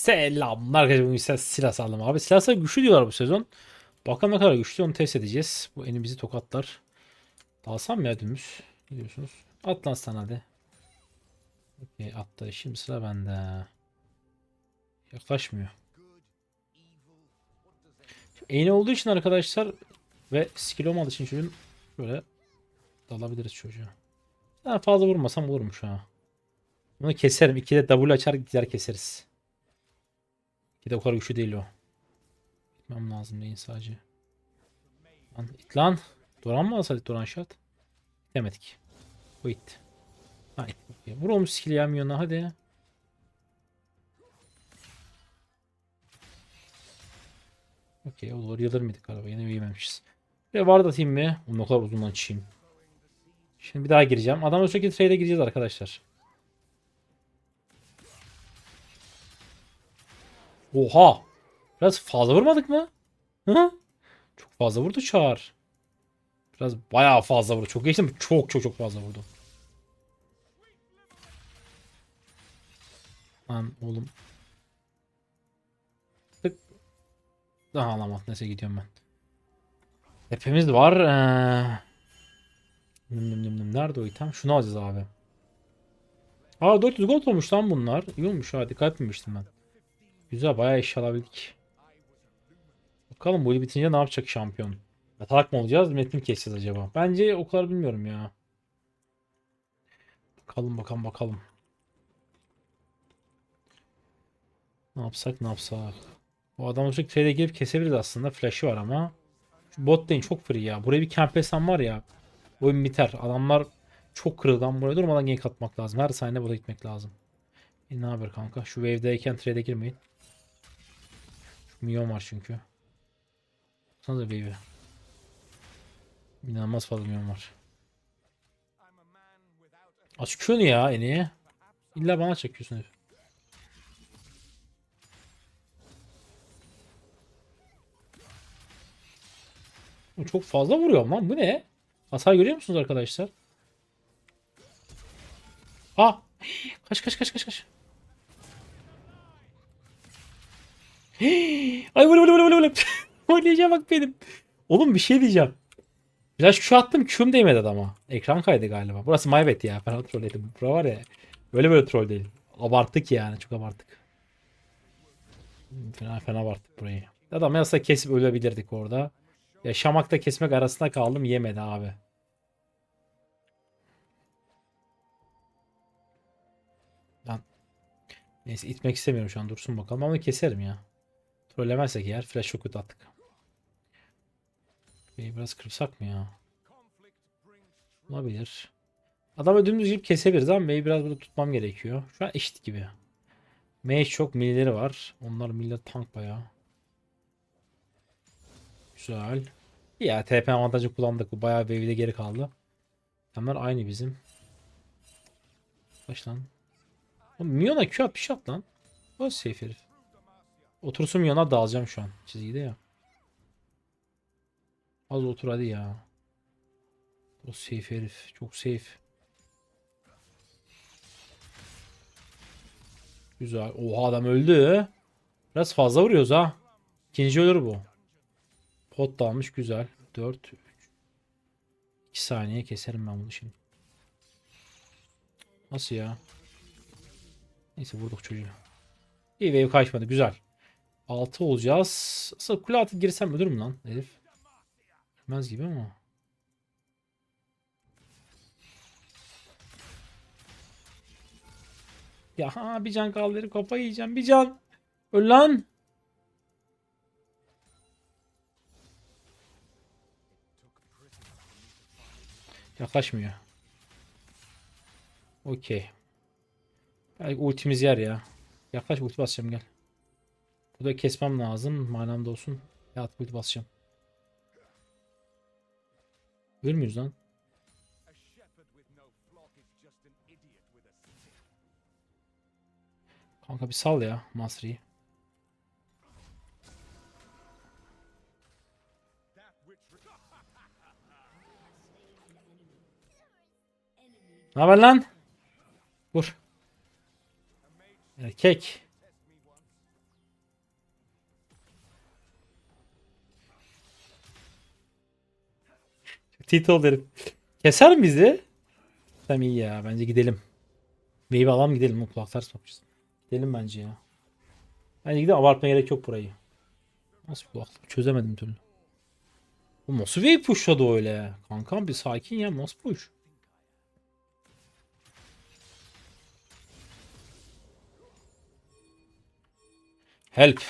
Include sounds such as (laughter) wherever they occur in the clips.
Selamlar arkadaşlar. Bugün size silah saldım abi. Silah güçlü diyorlar bu sezon. Bakalım ne kadar güçlü onu test edeceğiz. Bu eni bizi tokatlar. Dalsam mı ya dümdüz? Ne diyorsunuz? At lan sen hadi. Okey attı. Şimdi sıra bende. Yaklaşmıyor. Şimdi Eğni olduğu için arkadaşlar ve skill olmadığı için çocuğun böyle dalabiliriz çocuğa. Daha fazla vurmasam vurmuş ha. Bunu keserim. İkide double açar gider keseriz. İkide o kadar güçlü değil o. Gitmem lazım değil sadece. Lan it lan. Doran mı alsaydık Doran shot? Demedik. Bu it. Ha it. Okey. Vur olmuş skill ya milyona hadi. Okey olur yılır mıydık araba yine yememişiz. Ve var da team mi? Onu o kadar uzun açayım. Şimdi bir daha gireceğim. Adamla sürekli trade'e gireceğiz arkadaşlar. Oha! Biraz fazla vurmadık mı? Hı? Çok fazla vurdu Çağır. Biraz bayağı fazla vurdu. Çok geçti mi? Çok çok çok fazla vurdu. Lan oğlum. Tık. Daha alamat. Neyse gidiyorum ben. Hepimiz var. Ee... Nım nım nım nım. Nerede o item? Şunu alacağız abi. Aa 400 gold olmuş lan bunlar. İyi olmuş ha. Dikkat etmemiştim ben. Güzel bayağı iş alabildik. Bakalım bu bitince ne yapacak şampiyon? Yatalak mı olacağız? Metin keseceğiz acaba? Bence o kadar bilmiyorum ya. Bakalım bakalım bakalım. Ne yapsak ne yapsak. Bu adamı sürekli trade'e girip kesebiliriz aslında. Flash'ı var ama. Şu bot lane çok free ya. Buraya bir camp etsem var ya. Oyun biter. Adamlar çok kırılgan. Buraya durmadan gank atmak lazım. Her saniye burada gitmek lazım. E ne haber kanka? Şu wave'deyken trade'e girmeyin. Milyon var çünkü. Sana da wave'e. İnanılmaz fazla milyon var. Aç Q'nu ya eni. İlla bana çekiyorsun herif. Çok fazla vuruyor lan bu ne? Hasar görüyor musunuz arkadaşlar? Aa! Kaç kaç kaç kaç kaç. Ay vur vur vur vur vur. (laughs) Oynayacağım bak benim. Oğlum bir şey diyeceğim. Biraz şu attım Q'm değmedi adama. Ekran kaydı galiba. Burası maybet ya. Ben troll ettim. Bura var ya. Böyle böyle troll değil. Abarttık yani. Çok abarttık. Fena fena abarttık burayı. Adam yasa kesip ölebilirdik orada. Yaşamakta kesmek arasında kaldım. Yemedi abi. Ben Neyse itmek istemiyorum şu an dursun bakalım ama keserim ya. Trollemezsek eğer flash shot attık. Bey biraz kırpsak mı ya? Olabilir. Adamı dümdüz girip kesebiliriz ama Bey'i biraz burada tutmam gerekiyor. Şu an eşit gibi. Mage çok millileri var. Onlar millet tank bayağı. Güzel. Ya TP avantajı kullandık. Bu bayağı wave'de geri kaldı. Onlar aynı bizim. Kaç lan? Minyon'a Q at bir şey at lan. O safe herif. Otursun Minyon'a dağılacağım şu an. Çizgide ya. Az otur hadi ya. O safe herif. Çok safe. Güzel. Oha adam öldü. Biraz fazla vuruyoruz ha. İkinci ölür bu. Pot da almış güzel. 4 3 2 saniye keserim ben bunu şimdi. Nasıl ya? Neyse vurduk çocuğu. İyi wave kaçmadı güzel. 6 olacağız. Aslında kule altı girsem ölür lan herif? Ölmez gibi ama. Ya ha, bir can kaldı herif yiyeceğim bir can. Öl lan. Yaklaşmıyor. Okey. Belki ultimiz yer ya. Yaklaş ulti basacağım gel. Burada kesmem lazım. Manamda olsun. Ya at ulti basacağım. Görür müyüz lan? Kanka bir sal ya Masri'yi. Ne haber lan? Vur. Erkek. Tilt oldu herif. Keser bizi? Tamam iyi ya. Bence gidelim. Meyve alalım gidelim. O kulaklar yapacağız. Gidelim bence ya. Bence gidelim. Abartmaya gerek yok burayı. Nasıl kulaklık? Çözemedim türlü. Bu nasıl wave pushladı öyle? Kankam bir sakin ya. Nasıl push? Help.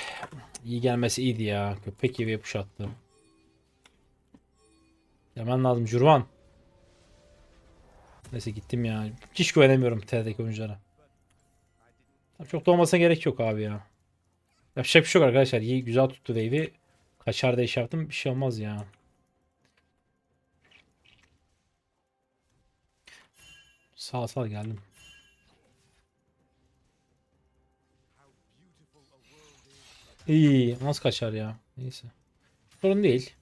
İyi gelmesi iyiydi ya. Köpek gibi push attı. Hemen lazım. Jurvan. Neyse gittim ya. Hiç güvenemiyorum TR'deki oyunculara. Çok da olmasına gerek yok abi ya. Yapacak bir şey yok arkadaşlar. İyi güzel tuttu wave'i. Kaçar da iş yaptım. Bir şey olmaz ya. Sağ sağ geldim. İyi. Nasıl kaçar ya? Neyse. Sorun değil.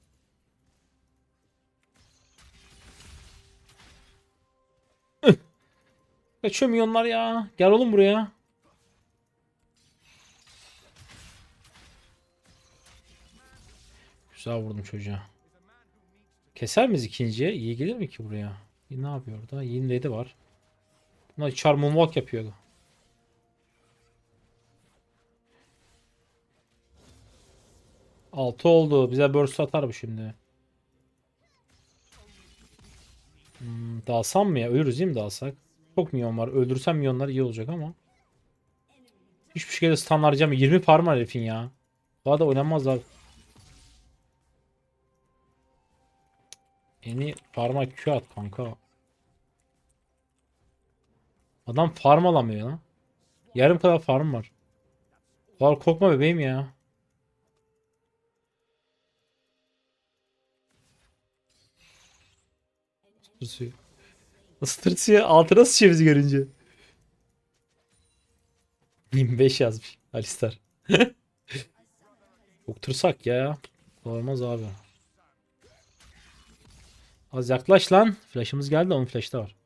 Kaçıyor milyonlar ya. Gel oğlum buraya. Güzel vurdum çocuğa. Keser miyiz ikinciye? İyi gelir mi ki buraya? İyi, Ne yapıyor orada? Yin Lady var. Bunlar char moonwalk yapıyor. Altı oldu. Bize burst atar bu şimdi. Hmm, dalsam mı ya? Ölürüz değil mi dalsak? Çok milyon var. Öldürsem milyonlar iyi olacak ama. Hiçbir şekilde stun harcam. 20 farm var herifin ya. Daha da oynanmaz abi. Yeni farma Q at kanka. Adam farm alamıyor lan. Yarım kadar farm var. Var korkma bebeğim ya. Tırsıyor. Nasıl tırsıyor? Altına sıçıyor bizi görünce. 25 yazmış Alistar. (laughs) Çok ya. Olmaz abi. Az yaklaş lan. Flash'ımız geldi. Onun flash'ı da var.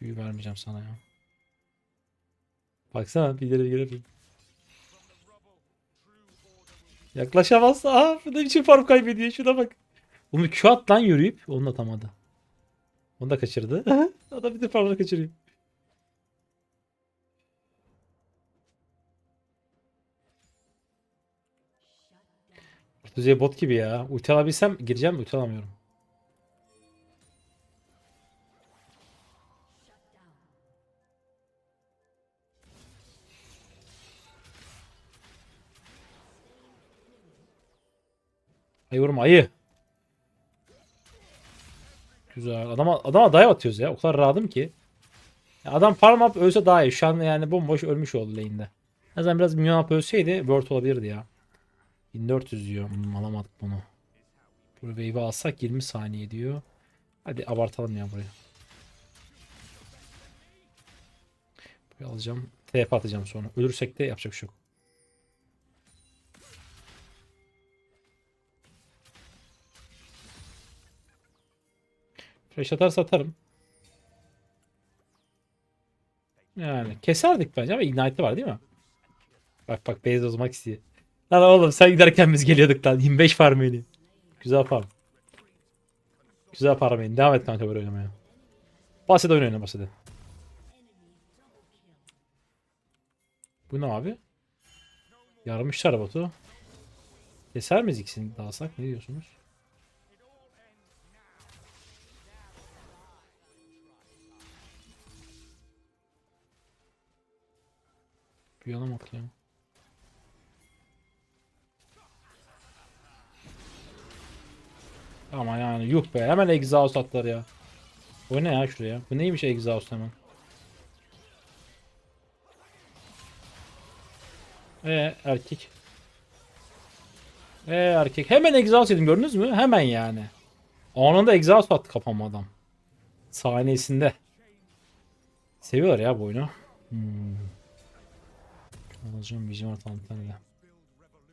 Büyü vermeyeceğim sana ya. Baksana bir ileri girelim. Yaklaşamaz. Aa bu da bir şey farm kaybediyor. Şuna bak. Bunu Q at lan yürüyüp onu da atamadı. Onu da kaçırdı. (laughs) Adam bir de farmını kaçırıyor. Düzey bot gibi ya. Ulti alabilsem gireceğim ulti alamıyorum. Ayı vurma ayı. Güzel. Adama, adama dive atıyoruz ya. O kadar rahatım ki. Adam farm up ölse daha iyi. Şu an yani bomboş ölmüş oldu lane'de. En azından biraz minyon up ölseydi word olabilirdi ya. 1400 diyor. Hmm, alamadık bunu. Bu wave'i alsak 20 saniye diyor. Hadi abartalım ya buraya. Buraya alacağım. TP atacağım sonra. Ölürsek de yapacak bir şey yok. Flash atarsa atarım. Yani keserdik bence ama Ignite var değil mi? Bak bak bozmak istiyor. Lan oğlum sen giderken biz geliyorduk lan. 25 farm yeni. Güzel farm. Güzel farm yeni. Devam et kanka böyle oynamaya. Basit oyun oyna basit. Bu ne abi? Yarmışlar botu. Keser miyiz ikisini dağılsak? Ne diyorsunuz? Yana mı atlayalım? Ama yani yuh be hemen exhaust atlar ya. O ne ya şuraya? Bu neymiş exhaust hemen? E erkek. E erkek. Hemen exhaust yedim gördünüz mü? Hemen yani. Anında exhaust attı kafama adam. Saniyesinde. Seviyorlar ya bu oyunu. Hmm. Alacağım Vision Tantan'la.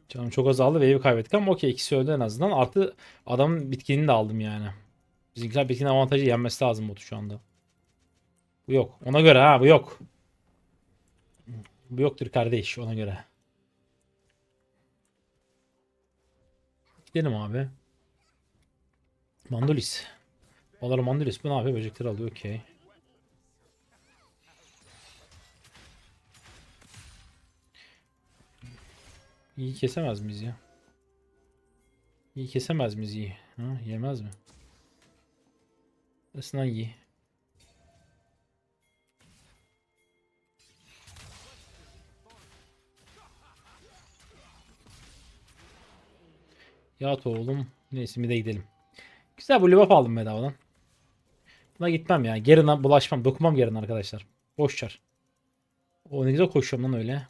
Canım çok azaldı ve evi kaybettik ama okey ikisi öldü en azından. Artı adamın bitkinini de aldım yani. Bizimkiler bitkin avantajı yenmesi lazım botu şu anda. Bu yok. Ona göre ha bu yok. Bu yoktur kardeş ona göre. Gidelim abi. Mandolis. Baları Mandolis bu ne yapıyor? Böcekleri alıyor. Okey. İyi kesemez miyiz ya? İyi kesemez miyiz iyi? Ha, yemez mi? Aslında iyi. Yat oğlum. Neyse bir de gidelim. Güzel bu libap aldım bedavadan. Buna gitmem ya. Gerine bulaşmam. Dokunmam gerine arkadaşlar. Boş çar. O ne güzel koşuyorum lan öyle.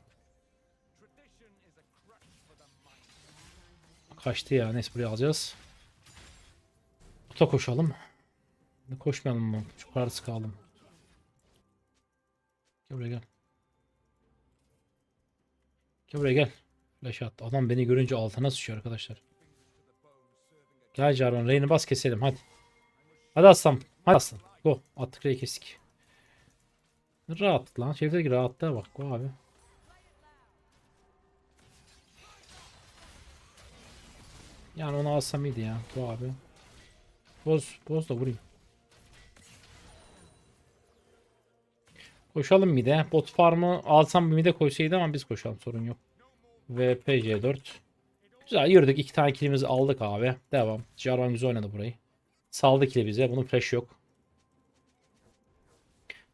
Kaçtı ya. Neyse buraya alacağız. Buta koşalım. Koşmayalım mı? Çok arası kaldım. Gel buraya gel. Gel buraya gel. Flash attı. Adam beni görünce altına sıçıyor arkadaşlar. Gel Jarvan. Reyni bas keselim hadi. Hadi aslan. Hadi aslan. Go. Attık Rey kestik. Rahat lan. Şefteki rahatlığa bak. Go abi. Yani onu alsam iyiydi ya. Go abi. Boz. Boz da vurayım. Koşalım mide. Bot farmı alsam bir mide koysaydı ama biz koşalım sorun yok. VPC4. Güzel yürüdük. iki tane kilimizi aldık abi. Devam. Jarvan güzel oynadı burayı. Saldı kili bize. Bunun flash yok.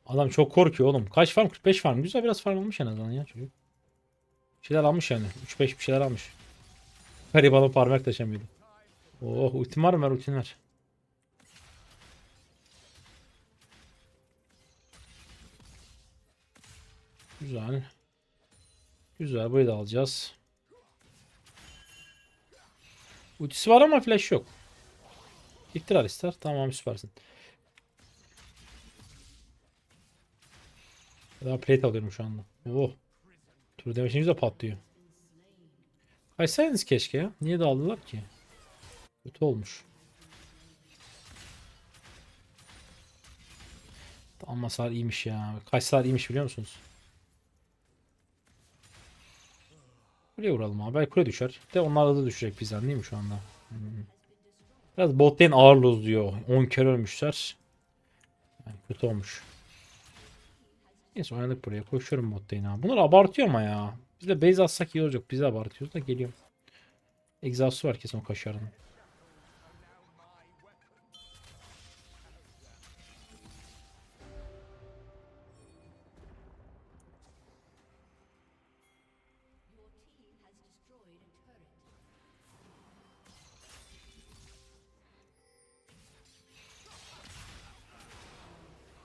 Adam çok korkuyor oğlum. Kaç farm? 45 farm. Güzel biraz farm almış en azından ya çocuk. Bir şeyler almış yani. 3-5 bir şeyler almış. Garibanın parmak taşımıyordu. Oh ultim var mı? Ver ultin ver. Güzel. Güzel burayı da alacağız. Ultisi var ama flash yok. İktir Alistar. Tamam süpersin. Daha plate alıyorum şu anda. Oh. Tur demişiniz de patlıyor. Kaçsaydınız keşke ya. Niye dağıldılar ki? Kötü olmuş. Tam hasar iyiymiş ya. Kaç saat iyiymiş biliyor musunuz? Kuleye vuralım abi. Belki kule düşer. De onlar da düşecek bizden değil mi şu anda? Hmm. Biraz bot lane ağır lose diyor. 10 kere ölmüşler. Yani kötü olmuş. Neyse oynadık buraya. Koşuyorum bot lane abi. Bunlar abartıyor ama ya. Biz de base atsak iyi olacak. Biz de abartıyoruz da geliyor. Exhaust'u var kesin o kaşarın.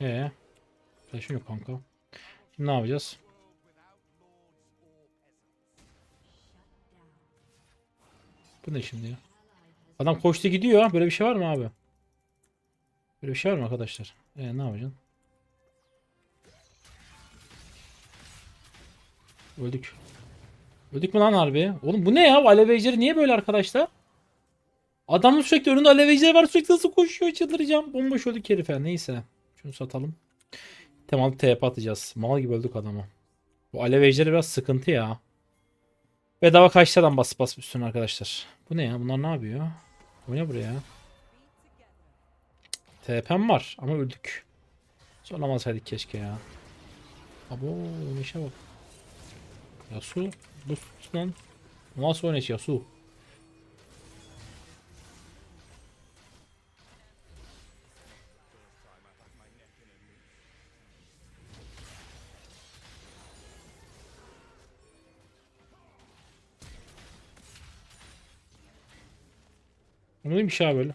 Ee, flash'ım yok kanka. Şimdi ne yapacağız? Bu ne şimdi ya? Adam koştu gidiyor. Böyle bir şey var mı abi? Böyle bir şey var mı arkadaşlar? Ee, ne yapacaksın? Öldük. Öldük mü lan harbi? Oğlum bu ne ya? Bu alev niye böyle arkadaşlar? Adamın sürekli önünde alev var. Sürekli nasıl koşuyor? Çıldıracağım. Bomboş öldük herife. Neyse. Şunu satalım. Temalı TP atacağız. Mal gibi öldük adamı. Bu alev biraz sıkıntı ya. Bedava kaçtadan bas bas üstüne arkadaşlar. Bu ne ya? Bunlar ne yapıyor? Bu ne buraya? TP'm var ama öldük. Zorlamasaydık keşke ya. Abo işe bak. Yasu. Bu lan. Nasıl oynayış Yasu? Bu neymiş abi böyle?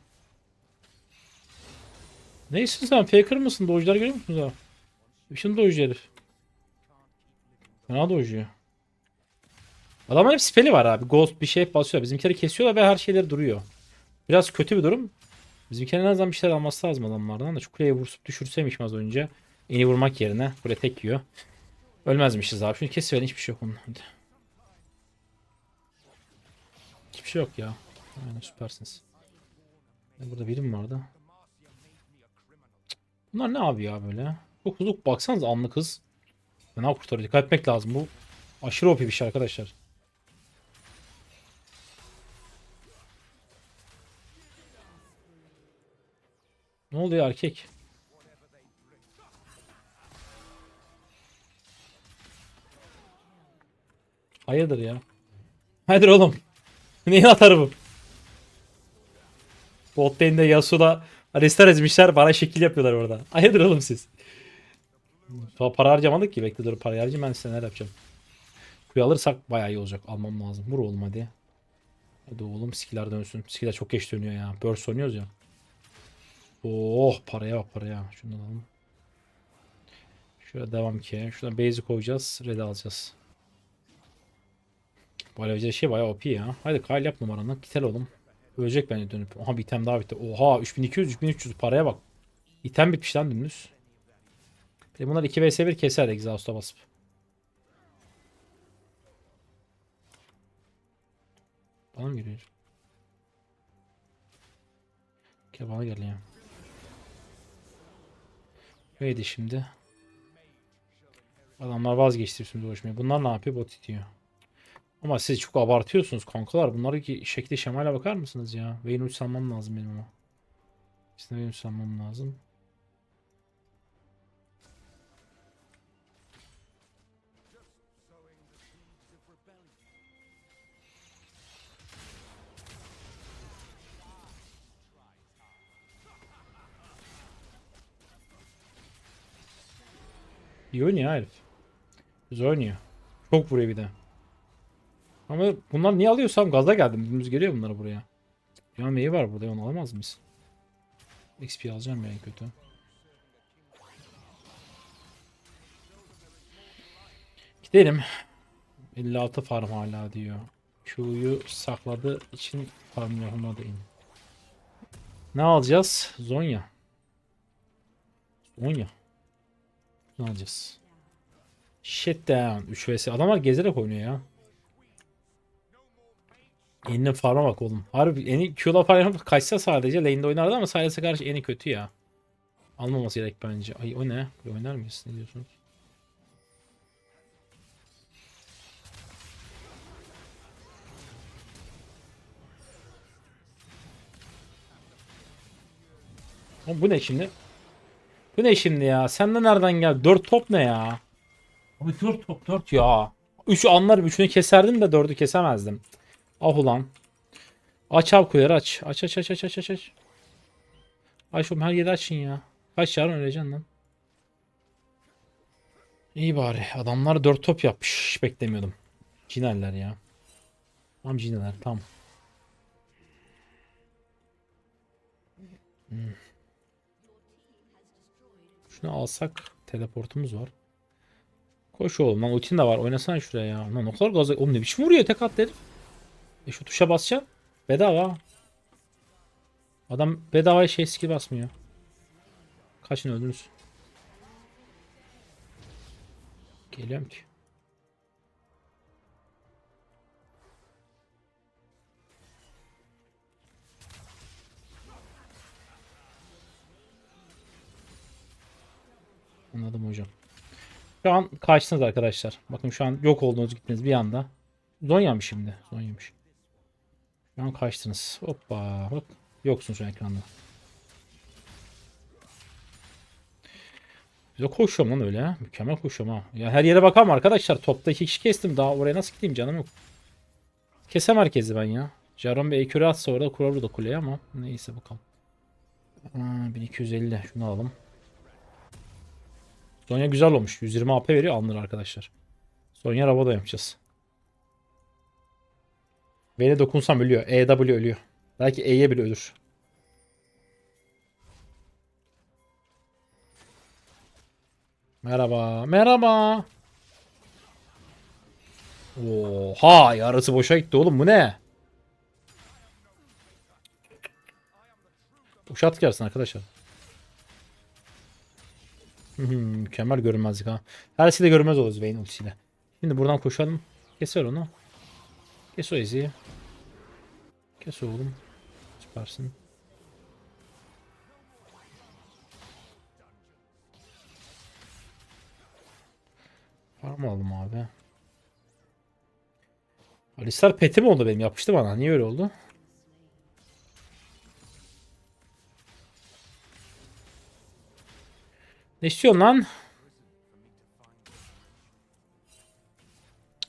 Neysin sen? Faker mısın? Dojlar görüyor musunuz abi? Işın dojcu herif. Fena dojcu. Adamın hep speli var abi. Ghost bir şey basıyor. Bizimkileri kesiyorlar ve her şeyleri duruyor. Biraz kötü bir durum. Bizimkilerin en azından bir şeyler alması lazım adamlardan da. Şu kuleye vurup düşürseymişim az önce. Eni vurmak yerine. Kule tek yiyor. Ölmezmişiz abi. Çünkü kesiverin hiçbir şey yok onun. Hadi. Hiçbir şey yok ya. Aynen süpersiniz. Burada biri mi vardı? Bunlar ne abi ya böyle? Çok hızlı baksanız anlık hız. Ne kurtarıyor? Dikkat etmek lazım. Bu aşırı OP bir şey arkadaşlar. Ne oluyor erkek? Hayırdır ya? Hayırdır oğlum? (laughs) Neyi atar bu? Bot lane'de Yasuo'da Alistar ezmişler bana şekil yapıyorlar orada. Hayırdır oğlum siz? Pa- Para harcamadık ki bekle dur para harcayayım ben size neler yapacağım. Kuyu alırsak bayağı iyi olacak. Almam lazım. Vur oğlum hadi. Hadi oğlum skiller dönsün. Skiller çok geç dönüyor ya. Burst oynuyoruz ya. Oh paraya bak paraya. Şunu alalım. Şöyle devam ki. Şuradan base'i koyacağız. Red alacağız. Bu alabileceği şey bayağı OP ya. Hadi Kyle yap numaranı. Gitel oğlum. Ölecek bence dönüp. Oha bir item daha bitti. Oha 3200 3300 paraya bak. İtem bitmiş lan dümdüz. Bir bunlar 2 vs 1 keser exhaust'a basıp. Bana mı geliyor? Gel bana gel ya. Neydi şimdi? Adamlar vazgeçti üstümüze uğraşmayı. Bunlar ne yapıyor? Bot itiyor. Ama siz çok abartıyorsunuz kankalar. Bunları ki şekli şemale bakar mısınız ya? Vayne uç sanmam lazım benim ama. İkisine Vayne uç sanmam lazım. İyi oynuyor herif. Güzel oynuyor. Çok vuruyor bir de. Ama bunlar niye alıyorsam gaza geldim. Dümdüz geliyor bunlar buraya. Ya neyi var burada onu alamaz mıyız? XP alacağım ya en kötü. Gidelim. 56 farm hala diyor. Q'yu sakladığı için farm yapamadayım. Ne alacağız? Zonya. Zonya. Ne alacağız? Shit down. 3 vs. Adamlar gezerek oynuyor ya. Enine farma bak oğlum. Harbi eni Q'la farma kaçsa sadece lane'de oynardı ama Silas'a karşı eni kötü ya. Almaması gerek bence. Ay o ne? Bir oynar mıyız? Ne diyorsunuz? Oğlum bu ne şimdi? Bu ne şimdi ya? Sen de nereden gel? 4 top ne ya? Abi 4 top 4 ya. 3 anlarım. 3'ünü keserdim de 4'ü kesemezdim. Ah ulan. Aç abi kuleleri aç. Aç aç aç aç aç aç aç. Aç oğlum her yeri açın ya. Kaç yarın öleceksin lan. İyi bari. Adamlar 4 top yapmış. Hiç beklemiyordum. Cineller ya. Tam cineler tam. Hmm. Şunu alsak teleportumuz var. Koş oğlum lan ultin de var. Oynasana şuraya ya. Lan o kadar gaza... Oğlum ne biçim vuruyor tek at herif. E şu tuşa basacaksın. Bedava. Adam bedavaya şey skill basmıyor. Kaçın öldünüz. Geliyorum ki. Anladım hocam. Şu an kaçtınız arkadaşlar. Bakın şu an yok oldunuz gittiniz bir anda. Zonya mı şimdi? Zonya'mış. Şu an kaçtınız. Hoppa bak. Yoksun şu an ekranda. Bize koşuyorum lan öyle. Mükemmel koşuyorum ha. Ya her yere bakalım arkadaşlar. Topta iki kişi kestim. Daha oraya nasıl gideyim canım yok. Kesem herkesi ben ya. Jaron bir ekürü atsa orada kurar da kuleye ama neyse bakalım. Aa, 1250 şunu alalım. Sonya güzel olmuş. 120 AP veriyor alınır arkadaşlar. Sonya Rabada yapacağız. V'ne dokunsam ölüyor. EW ölüyor. Belki E'ye bile ölür. Merhaba. Merhaba. Oha yarısı boşa gitti oğlum bu ne? Boşa at gelsin arkadaşlar. Mükemmel görünmezlik ha. Her şeyde görünmez oluruz Vayne ultisiyle. Şimdi buradan koşalım. Keser onu. Kes o eziyi. Kes oğlum. Süpersin. Farm alalım abi. Alistar peti mi oldu benim? Yapıştı bana. Niye öyle oldu? Ne istiyorsun lan?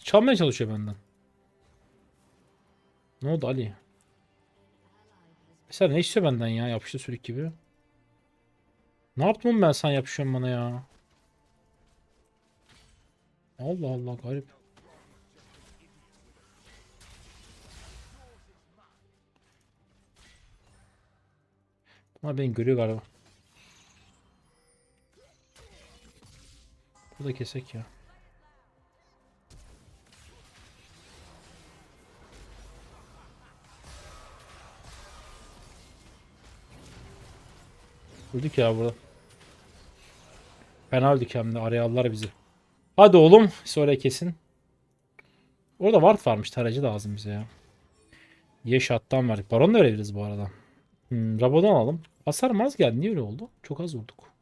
Çalmaya çalışıyor benden. Ne oldu Ali? Mesela ne istiyor benden ya yapıştı sürük gibi. Ne yaptım ben sen yapışıyorsun bana ya. Allah Allah garip. Ama beni görüyor galiba. Bu da kesek ya. Öldük ya burada. Fena hem de araya aldılar bizi. Hadi oğlum sonra kesin. Orada ward varmış tarayıcı lazım bize ya. Ye shot'tan verdik. Baron da verebiliriz bu arada. Hmm, Rabo'dan alalım. Hasar mı az geldi? Niye öyle oldu? Çok az vurduk.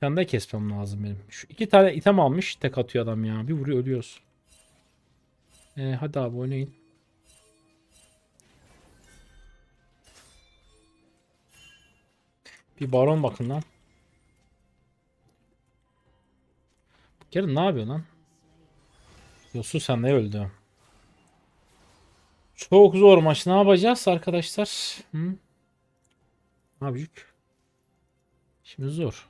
Sen de kesmem lazım benim. Şu iki tane item almış. Tek atıyor adam ya. Bir vuruyor ölüyoruz. Ee, hadi abi oynayın. Bir baron bakın lan. Gelin ne yapıyor lan? Yosu sen ne öldü? Çok zor maç. Ne yapacağız arkadaşlar? Hı? Ne yapacak? Şimdi zor.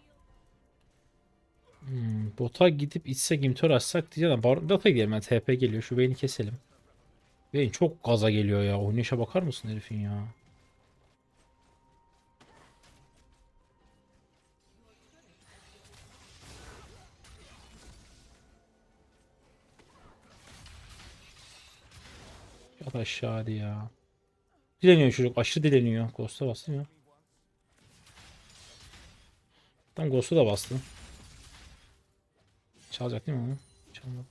Hmm, bota gidip içse gimtör açsak diyeceğim. Bota gidelim. Yani TP geliyor. Şu beyni keselim. Beyin çok gaza geliyor ya. Oynayışa bakar mısın herifin ya? Yat aşağı hadi ya. Dileniyor çocuk. Aşırı dileniyor. Ghost'a bastı ya. Tam Ghost'a da bastı. Çalacak değil mi onu? Çalmadı.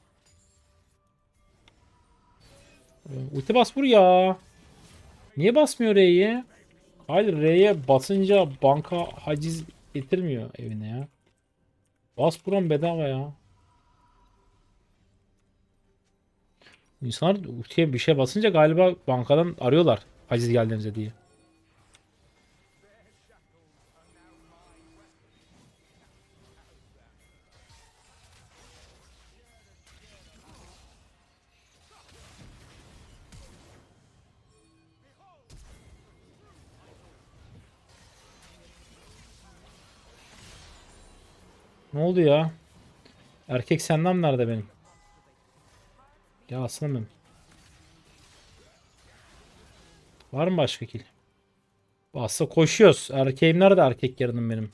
Ee, Ulti bas vur ya. Niye basmıyor R'ye? Hayır R'ye basınca banka haciz getirmiyor evine ya. Bas buran bedava ya. İnsanlar ultiye bir şey basınca galiba bankadan arıyorlar haciz geldiğinizde diye. Ne oldu ya? Erkek senden nerede benim? Ya aslanım. Var mı başka kill? Bassa koşuyoruz. Erkeğim nerede erkek yarınım benim?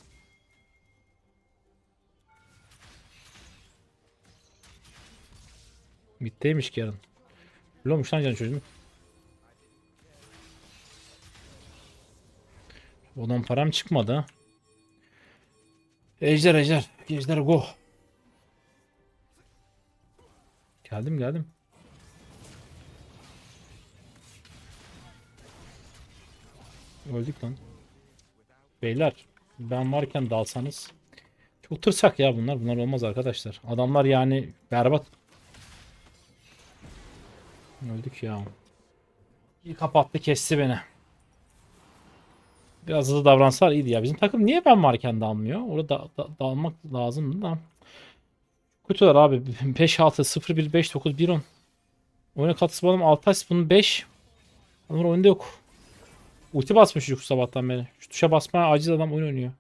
Bitteymiş ki yarın. Öyle olmuş lan canım çocuğum. Odan param çıkmadı. Ejder ejder. Ejder go. Geldim geldim. Öldük lan. Beyler ben varken dalsanız. Çok tırsak ya bunlar. Bunlar olmaz arkadaşlar. Adamlar yani berbat. Öldük ya. İyi kapattı kesti beni. Biraz hızlı davransalar iyiydi ya. Bizim takım niye ben varken dalmıyor? Orada da, da, dalmak lazımdı da. Kötüler abi. 5 6 0 1 5 9 1 10. Oyuna katısı balım 6 asist bunun 5. Adamlar oyunda yok. Ulti basmış çocuk sabahtan beri. Şu tuşa basmaya aciz adam oyun oynuyor.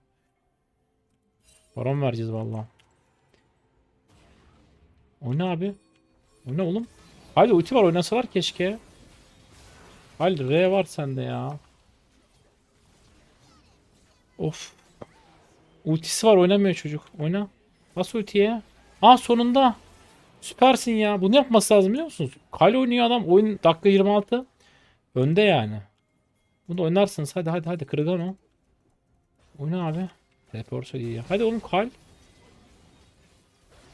Baron vereceğiz vallahi. Oyna abi. Oyna oğlum. Haydi ulti var oynasalar keşke. Haydi R var sende ya. Of. Ultisi var oynamıyor çocuk. Oyna. Bas ultiye. Aa sonunda. Süpersin ya. Bunu yapması lazım biliyor musunuz? Kale oynuyor adam. Oyun dakika 26. Önde yani. Bunu oynarsınız. Hadi hadi hadi. Kırgan o. Oyna abi. TP olsa iyi ya. Hadi oğlum kal.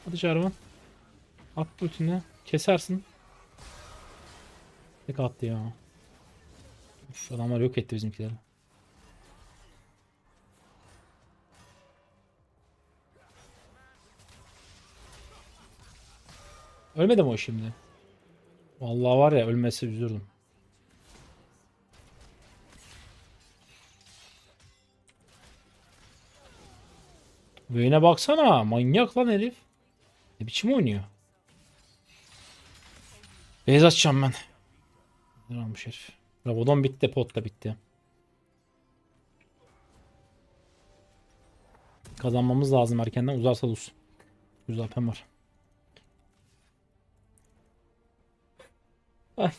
Hadi Jarvan. At ultini. Kesersin. Tek attı ya. Üf, adamlar yok etti bizimkileri. Ölmedi mi o şimdi? Vallahi var ya ölmesi üzüldüm. Vayne'e baksana. Manyak lan herif. Ne biçim oynuyor? Beyaz açacağım ben. Ne almış herif? Rabodon bitti. Pot da bitti. Kazanmamız lazım erkenden. Uzarsa uzun. Güzel pen var. Ay.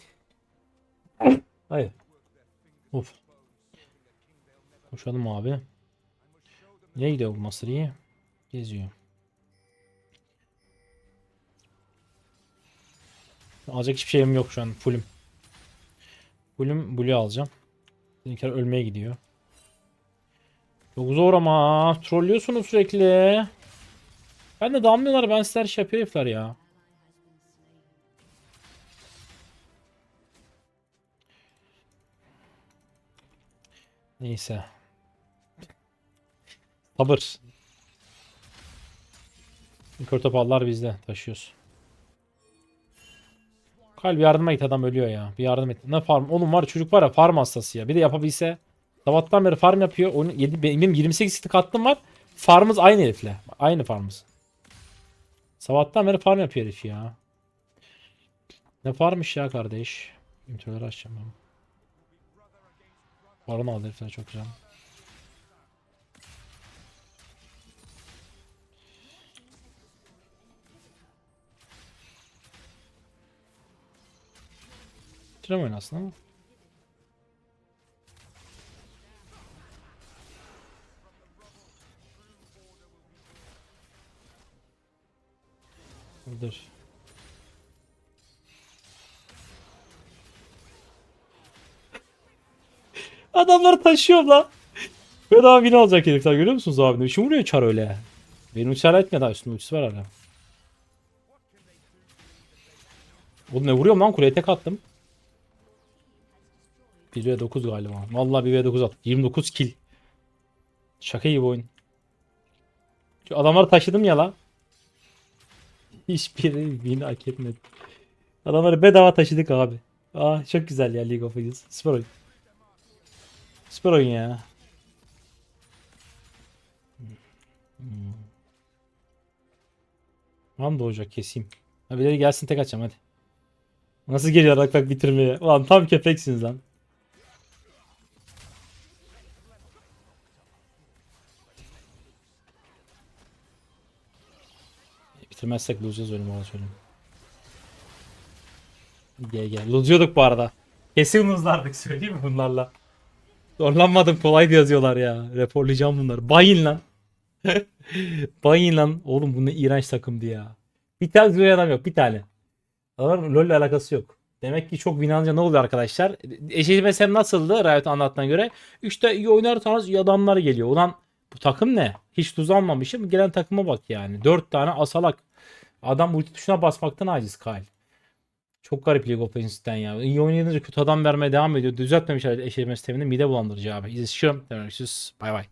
Hayır. Of. Koşalım abi. Nereye gidiyor bu Masır iyi? Geziyor. Alacak hiçbir şeyim yok şu an. Fullüm. Fullüm Blue alacağım. Bizimkiler ölmeye gidiyor. Çok zor ama. Trollüyorsunuz sürekli. Ben de damlıyorlar. Ben size her şey yapıyor ya. Neyse. Sabır. Kör topallar bizde. Taşıyoruz. Kalp yardıma git adam ölüyor ya. Bir yardım et. Ne farm? Oğlum var çocuk var ya farm hastası ya. Bir de yapabilse. Sabahtan beri farm yapıyor. Oyun, yedi- benim 28 tık hattım var. Farmımız aynı herifle. Aynı farmımız. Sabahtan beri farm yapıyor herif ya. Ne farmış ya kardeş. Ünitörleri açacağım ben. Baron aldı herifler çok güzel. Tren oyun aslında ama. Dur. (laughs) Adamlar taşıyor lan. Bedava win alacak herifler görüyor musunuz abi? Ne biçim vuruyor çar öyle. Benim uçar etmedi daha üstüme uçusu var hala. Oğlum ne vuruyorum lan kuleye tek attım. 1v9 galiba. Vallahi 1v9 attım. 29 kill. Şaka gibi oyun. Şu adamları taşıdım ya lan. Hiçbiri win hak etmedi. Adamları bedava taşıdık abi. Aa çok güzel ya League of Legends. Süper oyun. Süper oyun ya. Hmm. Tam doğacak keseyim. Ha birileri gelsin tek açacağım hadi. Nasıl geliyor bak bak bitirmeye. Ulan tam köpeksiniz lan. Bitirmezsek loseceğiz oyunu bana söyleyeyim. Gel. Losiyorduk bu arada. Kesin loslardık söyleyeyim mi bunlarla? Zorlanmadım kolay yazıyorlar ya. Raporlayacağım bunları. Bayın lan. (laughs) Bayın lan. Oğlum bu ne iğrenç takımdı ya. Bir tane güzel adam yok. Bir tane. Adamın LoL'le alakası yok. Demek ki çok win alınca ne oluyor arkadaşlar? Eşleşmesem nasıldı Riot anlattığına göre? İşte iyi oynarsanız iyi adamlar geliyor. Ulan bu takım ne? Hiç tuz almamışım. Gelen takıma bak yani. 4 tane asalak. Adam ulti tuşuna basmaktan aciz Kyle. Çok garip League of Legends'ten ya. İyi oynayınca kötü adam vermeye devam ediyor. Düzeltmemişler eşleşme sistemini mide bulandırıcı abi. İzleşiyorum. Görüşürüz. Bay bay.